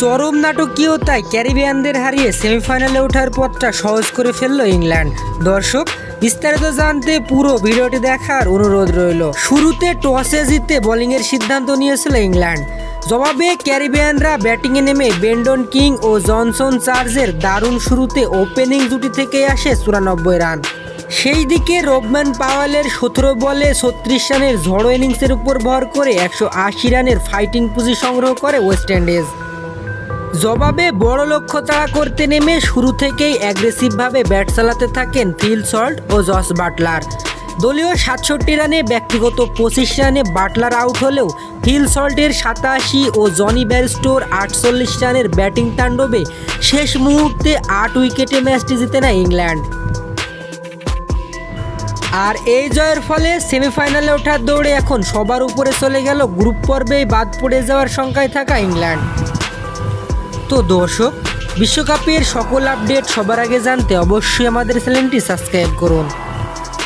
চরম নাটকীয়তায় ক্যারিবিয়ানদের হারিয়ে সেমিফাইনালে ওঠার পথটা সহজ করে ফেলল ইংল্যান্ড। দর্শক, বিস্তারিত জানতে পুরো ভিডিওটি দেখার অনুরোধ রইল। শুরুতে টসে জিতে বোলিংয়ের সিদ্ধান্ত নিয়েছিল ইংল্যান্ড। জবাবে ক্যারিবিয়ানরা ব্যাটিংয়ে নেমে বেন্ডন কিং ও জনসন চার্জের দারুণ শুরুতে ওপেনিং জুটি থেকে আসে চুরানব্বই রান। সেই দিকে রবম্যান পাওয়ালের সতেরো বলে ছত্রিশ রানের ঝড়ো ইনিংসের উপর ভর করে একশো আশি রানের ফাইটিং পুঁজি সংগ্রহ করে ওয়েস্ট ইন্ডিজ। জবাবে বড় লক্ষ্য তাড়া করতে নেমে শুরু থেকেই অ্যাগ্রেসিভভাবে ব্যাট চালাতে থাকেন ফিল সল্ট ও জস বাটলার। দলীয় সাতষট্টি রানে ব্যক্তিগত পঁচিশ রানে বাটলার আউট হলেও ফিল সল্টের সাতাশি ও জনি ব্যারিস্টোর আটচল্লিশ রানের ব্যাটিং তাণ্ডবে শেষ মুহূর্তে আট উইকেটে ম্যাচটি জিতে নেয় ইংল্যান্ড। আর এই জয়ের ফলে সেমিফাইনালে ওঠার দৌড়ে এখন সবার উপরে চলে গেল গ্রুপ পর্বেই বাদ পড়ে যাওয়ার সংখ্যায় থাকা ইংল্যান্ড। তো দর্শক বিশ্বকাপের সকল আপডেট সবার আগে জানতে অবশ্যই আমাদের চ্যানেলটি সাবস্ক্রাইব করুন।